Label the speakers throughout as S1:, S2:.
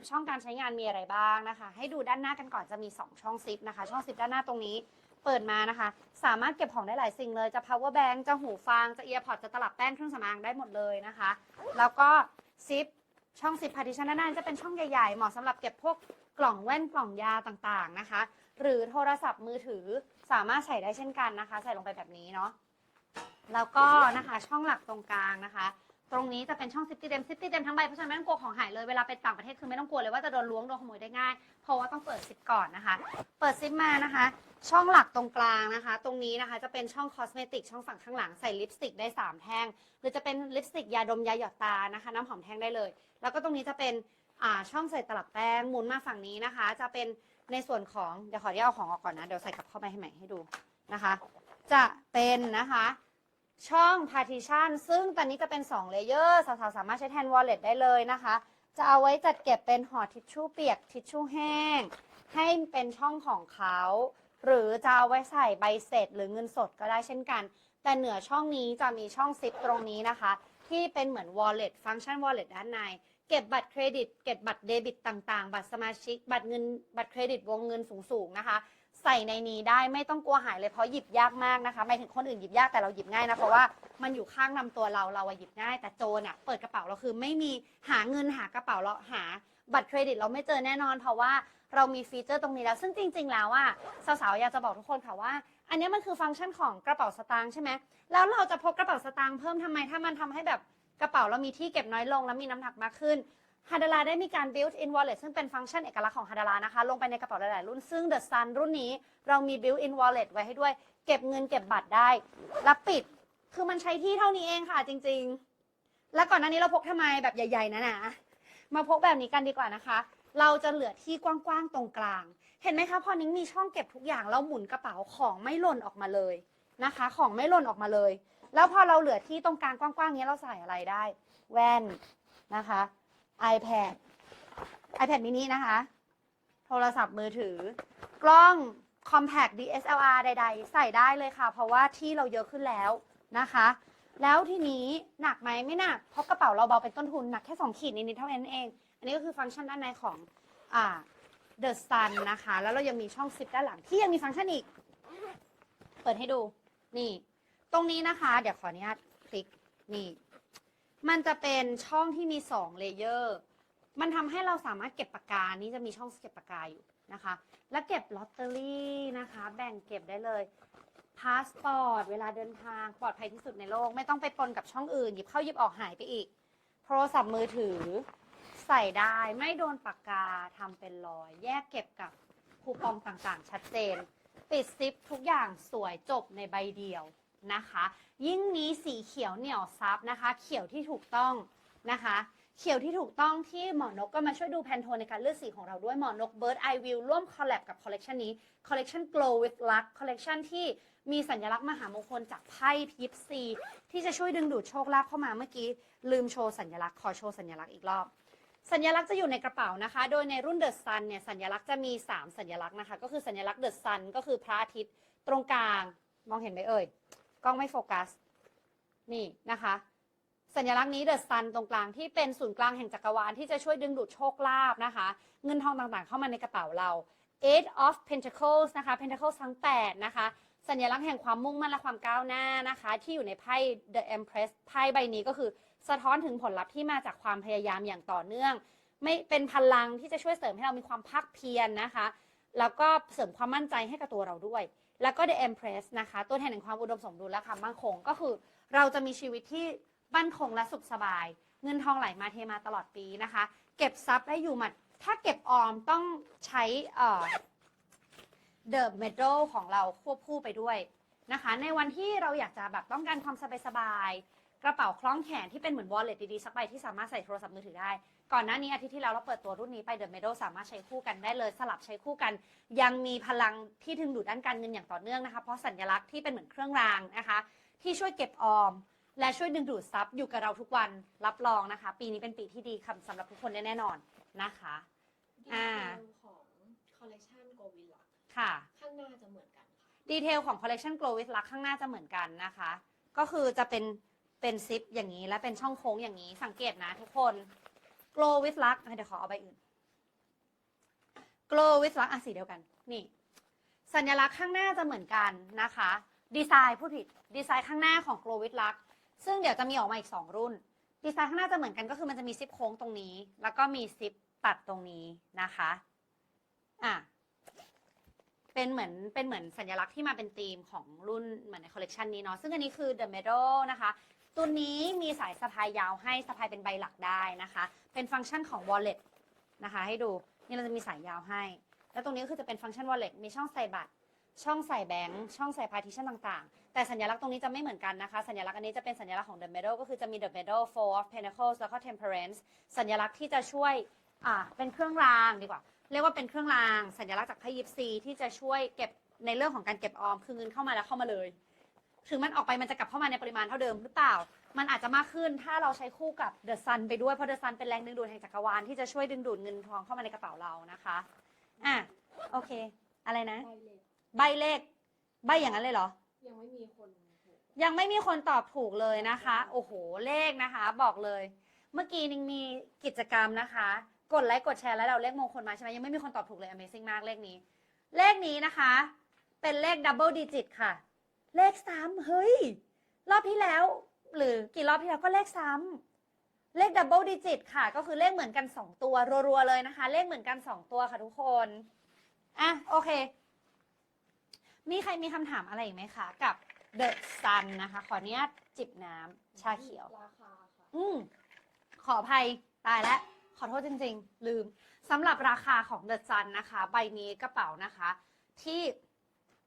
S1: 10ช่องการใช้งานมีอะไรบ้างนะคะ ให้ดูด้านหน้ากันก่อนจะมี 2 ช่องซิปนะคะ ช่องซิปด้านหน้าตรงนี้เปิดมานะคะ สามารถเก็บของได้หลายสิ่งเลย จะ power bank จะหูฟัง จะ earpod จะตลับแป้งเครื่องสำอางได้หมดเลยนะคะ แล้วก็ซิปช่องซิป partition ด้านหน้าจะเป็นช่องใหญ่ๆ เหมาะสำหรับเก็บพวกกล่องแว่นกล่องยาต่างๆนะคะ หรือโทรศัพท์มือถือสามารถใส่ได้เช่นกันนะคะ ใส่ลงไปแบบนี้เนาะ แล้วก็นะคะช่องหลักตรงกลางนะคะ ตรงนี้จะเป็นช่องซิปตีเต็มซิปตีเต็มทั้งใบเพราะฉะนั้นไม่ต้องกลัวของหายเลยเวลาไปต่างประเทศคือไม่ต้องกลัวเลยว่าจะโดนล้วงโดนขโมยได้ง่าย เพราะว่าต้องเปิดซิปก่อนนะคะ เปิดซิปมานะคะ ช่องหลักตรงกลางนะคะ ตรงนี้นะคะจะเป็นช่องคอสเมติกช่องฝั่งข้างหลังใส่ลิปสติกได้ 3 แท่ง หรือจะเป็นลิปสติกยาดมยาหยอดตานะคะ น้ำหอมแท่งได้เลย แล้วก็ตรงนี้จะเป็นอ่าช่องใส่ตลับแป้งหมุนมาฝั่งนี้นะคะ จะเป็นในส่วนของเดี๋ยวขออนุญาตเอาของออกก่อนนะเดี๋ยวใส่กลับเข้าไปให้ใหม่ให้ดูนะคะ จะเป็นนะคะ ช่อง partition ซึ่งตอนนี้จะเป็น2เลเยอร์สาวๆ สามารถใช้แทน wallet ได้เลยนะคะ จะเอาไว้จัดเก็บเป็นห่อทิชชู่เปียกทิชชู่แห้ง ให้เป็นช่องของเขา หรือจะเอาไว้ใส่ใบเสร็จหรือเงินสดก็ได้เช่นกัน แต่เหนือช่องนี้จะมีช่องซิปตรงนี้นะคะ ที่เป็นเหมือน wallet ฟังก์ชัน wallet ด้านใน เก็บบัตรเครดิต เก็บบัตรเดบิตต่างๆ บัตรสมาชิก บัตรเงิน บัตรเครดิตวงเงินสูงๆ นะคะ ใส่ในนี้ได้ไม่ต้องกลัวหายเลยเพราะหยิบยากมากนะคะหมายถึงคนอื่นหยิบยากแต่เราหยิบง่ายนะเพราะว่ามันอยู่ข้างลำตัวเราเราอะหยิบง่าย แต่โจรอะเปิดกระเป๋าเราคือไม่มีหาเงินหากระเป๋าเราหาบัตรเครดิตเราไม่เจอแน่นอน เพราะว่าเรามีฟีเจอร์ตรงนี้แล้ว ซึ่งจริง ๆ แล้วอะสาวๆอยากจะบอกทุกคนค่ะว่า อันนี้มันคือฟังก์ชันของกระเป๋าสตางค์ใช่ไหมแล้วเราจะพกกระเป๋าสตางค์เพิ่มทำไมถ้ามันทำให้แบบกระเป๋าเรามีที่เก็บน้อยลง แล้วมีน้ำหนักมากขึ้น ฮาดาราได้มีการ built in wallet ซึ่งเป็นฟังก์ชันเอกลักษณ์ของฮาดารานะคะ ลงไปในกระเป๋าหลาย ๆ รุ่น ซึ่ง The Sun รุ่นนี้เรามี built in wallet ไว้ให้ด้วย เก็บเงินเก็บบัตรได้แล้วปิด คือมันใช้ที่เท่านี้เองค่ะจริง ๆ แล้วก่อนหน้านี้เราพกทำไมแบบใหญ่ ๆ นะนะ มาพกแบบนี้กันดีกว่านะคะ เราจะเหลือที่กว้าง ๆ ตรงกลาง เห็นไหมคะ พอนิ้งมีช่องเก็บทุกอย่างแล้วหมุนกระเป๋าของไม่หล่นออกมาเลยนะคะ ของไม่หล่นออกมาเลย แล้วพอเราเหลือที่ตรงกลางกว้าง ๆ นี้เราใส่อะไรได้ แว่นนะคะ iPad iPad mini นะคะ โทรศัพท์มือถือ กล้อง compact DSLR ใด ๆ ใส่ได้เลยค่ะ เพราะว่าที่เราเยอะขึ้นแล้วนะคะ แล้วทีนี้หนักไหมไม่หนัก เพราะกระเป๋าเราเบาเป็นต้นทุน หนักแค่ 2 ขีดนิดๆเท่านั้นเอง อันนี้ก็คือฟังก์ชันด้านในของอ่า The Sun นะคะ แล้วเรายังมีช่องซิปด้านหลังที่ยังมีฟังก์ชันอีก เปิดให้ดู นี่ ตรงนี้นะคะ เดี๋ยวขออนุญาตคลิก นี่ มันจะเป็นช่องที่มี2เลเยอร์ มันทำให้เราสามารถเก็บปากกา นี่จะมีช่องเก็บปากกาอยู่นะคะ แล้วเก็บลอตเตอรี่นะคะ แบ่งเก็บได้เลย พาสปอร์ต เวลาเดินทางปลอดภัยที่สุดในโลก ไม่ต้องไปปนกับช่องอื่น หยิบเข้าหยิบออกหายไปอีก โทรศัพท์มือถือใส่ได้ ไม่โดนปากกาทำเป็นรอย แยกเก็บกับคูปองต่างๆ ชัดเจน ปิดซิปทุกอย่างสวยจบในใบเดียวนะคะ ยิ่งนี้สีเขียวเหนียวซับนะคะ เขียวที่ถูกต้องนะคะ เขียวที่ถูกต้องที่หมอนกก็มาช่วยดูแพนโทนในการเลือกสีของเราด้วยหมอนก Bird Eye View ร่วมคอลแลบกับคอลเลกชันนี้คอลเลกชัน Glow with Luck คอลเลกชันที่มีสัญลักษณ์มหามงคลจากไพ่ยิปซีที่จะช่วยดึงดูดโชคลาภเข้ามาเมื่อกี้ ลืมโชว์สัญลักษณ์ขอโชว์สัญลักษณ์อีกรอบสัญลักษณ์จะอยู่ในกระเป๋านะคะ โดยในรุ่น The Sun เนี่ยสัญลักษณ์จะมี 3 สัญลักษณ์นะคะ ก็คือสัญลักษณ์ The Sun ก็คือพระอาทิตย์ตรงกลาง มองเห็นไหมเอ่ย กล้องไม่โฟกัส นี่นะคะ สัญลักษณ์นี้ The Sun ตรงกลางที่เป็นศูนย์กลางแห่งจักรวาลที่จะช่วยดึงดูดโชคลาภนะคะ เงินทองต่างๆ เข้ามาในกระเป๋าเรา Eight of Pentacles นะคะ Pentacles ทั้ง 8 นะคะ สัญลักษณ์แห่งความมุ่งมั่นและความก้าวหน้านะคะ ที่อยู่ในไพ่ The Empress ไพ่ใบนี้ก็คือสะท้อนถึงผลลัพธ์ที่มาจากความพยายามอย่างต่อเนื่อง ไม่เป็นพลังที่จะช่วยเสริมให้เรามีความภาคเพียรนนะคะ แล้วก็เสริมความมั่นใจให้กับตัวเราด้วย แล้วก็ The Empress นะคะ ตัวแทนแห่งความอุดมสมดุลและความมั่นคง ก็คือเราจะมีชีวิตที่มั่นคงและสุขสบาย เงินทองไหลมาเทมาตลอดปีนะคะ เก็บทรัพย์ได้อยู่หมัด ถ้าเก็บออมต้องใช้เอ่อ The Medal ของเราควบคู่ไปด้วยนะคะ ในวันที่เราอยากจะแบบต้องการความสบายๆกระเป๋าคล้องแขนที่เป็นเหมือน wallet ดีๆ สักใบที่สามารถใส่โทรศัพท์มือถือได้ ก่อนหน้านี้อาทิตย์ที่แล้วเราเปิดตัวรุ่นนี้ไป The Medal สามารถใช้คู่กันได้เลยสลับใช้คู่กัน ยังมีพลังที่ดึงดูดด้านการเงินอย่างต่อเนื่องนะคะเพราะสัญลักษณ์ที่เป็นเหมือนเครื่องรางนะคะ ที่ช่วยเก็บออม และช่วยดึงดูดทรัพย์อยู่กับเราทุกวันรับรองนะคะ ปีนี้เป็นปีที่ดีคำสำหรับทุกคนแน่นอนนะคะ
S2: ดี
S1: อ่า
S2: เทลของคอลเลกชันโกวิลัก
S1: ค่ะ
S2: ข้างหน้าจะเหมือนกันค่ะ
S1: ดีเทลของ collection glow with luck ข้างหน้าจะเหมือนกันนะคะ ก็คือจะเป็นเป็นซิปอย่างนี้และเป็นช่องโค้งอย่างนี้สังเกตนะทุกคน glow with luck เดี๋ยวขอเอาใบอื่น glow with luck อะสีเดียวกัน นี่ สัญลักษณ์ข้างหน้าจะเหมือนกันนะคะ ดีไซน์พูดผิด ดีไซน์ข้างหน้าของ glow with luck ซึ่งเดี๋ยวจะมีออกมาอีก 2 รุ่น ดีไซน์ข้างหน้าจะเหมือนกันก็คือมันจะมีซิปโค้งตรงนี้ แล้วก็มีซิปตัดตรงนี้นะคะ อะ เป็นเหมือน เป็นเหมือนสัญลักษณ์ที่มาเป็นธีมของรุ่นเหมือนในคอลเลกชันนี้เนาะ ซึ่งอันนี้คือ The Medal นะคะ ตัวนี้มีสายสะพายยาวให้สะพายเป็นใบหลักได้นะคะ เป็นฟังก์ชันของ wallet นะคะ ให้ดูนี่เราจะมีสายยาวให้ แล้วตรงนี้ก็คือจะเป็นฟังก์ชัน wallet มีช่องใส่บัตร ช่องใส่แบงค์ช่องใส่ partition ต่างๆ แต่สัญลักษณ์ตรงนี้จะไม่เหมือนกันนะคะ สัญลักษณ์อันนี้จะเป็นสัญลักษณ์ของ the medal ก็คือจะมี the medal four of pentacles แล้วก็ temperance สัญลักษณ์ที่จะช่วยอ่าเป็นเครื่องรางดีกว่า เรียกว่าเป็นเครื่องราง สัญลักษณ์จากไพ่ยิปซีที่จะช่วยเก็บในเรื่องของการเก็บออมคือเงินเข้ามาแล้วเข้ามาเลย ถึงมันออกไปมันจะกลับเข้ามาในปริมาณเท่าเดิมหรือเปล่า มันอาจจะมากขึ้นถ้าเราใช้คู่กับ the sun ไปด้วย เพราะ the sun เป็นแรงดึงดูดแห่งจักรวาลที่จะช่วยดึงดูดเงินทองเข้ามาในกระเป๋าเรานะคะ อะ โอเค อะไรนะ
S2: ใบเลข
S1: ใบเลข ใบอย่างนั้นเลยเหรอ
S2: ยังไม่มีคนถูก
S1: ยังไม่มีคนตอบถูกเลยนะคะ โอ้โห เลขนะคะ บอกเลย เมื่อกี้นิงมีกิจกรรมนะคะ กดไลค์กดแชร์แล้วเราเลขมงคลมาใช่ไหมยังไม่มีคนตอบถูกเลย Amazing มากเลขนี้ เลขนี้นะคะ เป็นเลขดับเบิลดิจิตค่ะ เลขซ้ำเฮ้ย รอบที่แล้ว หรือกี่รอบที่แล้วก็เลขซ้ำเลขดับเบิลดิจิตค่ะ ก็คือเลขเหมือนกัน 2 ตัวรัวๆเลยนะคะ เลขเหมือนกัน 2 ตัวค่ะทุกคนอะโอเค มีใครมีคำถามอะไรอีกไหมคะกับ The Sun นะคะ ขออนุญาตจิบน้ำชาเขียว
S2: ราคาค่ะ
S1: อืมขออภัยตายแล้ว ขอโทษจริง ๆ ลืมสำหรับราคาของ The Sun นะคะ ใบนี้กระเป๋านะคะ ที่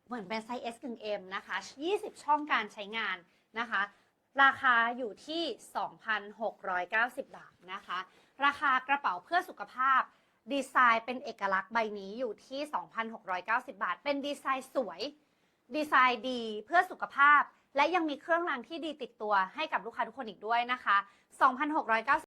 S1: เหมือนเป็นไซส์ S ถึง M นะคะ 20 ช่องการใช้งานนะคะ ราคาอยู่ที่ 2,690 บาทนะคะ ราคากระเป๋าเพื่อสุขภาพ ดีไซน์เป็นเอกลักษณ์ใบนี้อยู่ที่ 2,690 บาท เป็นดีไซน์สวย ดีไซน์ดีเพื่อสุขภาพ และยังมีเครื่องรางที่ดีติดตัวให้กับลูกค้าทุกคนอีกด้วยนะคะ 2,690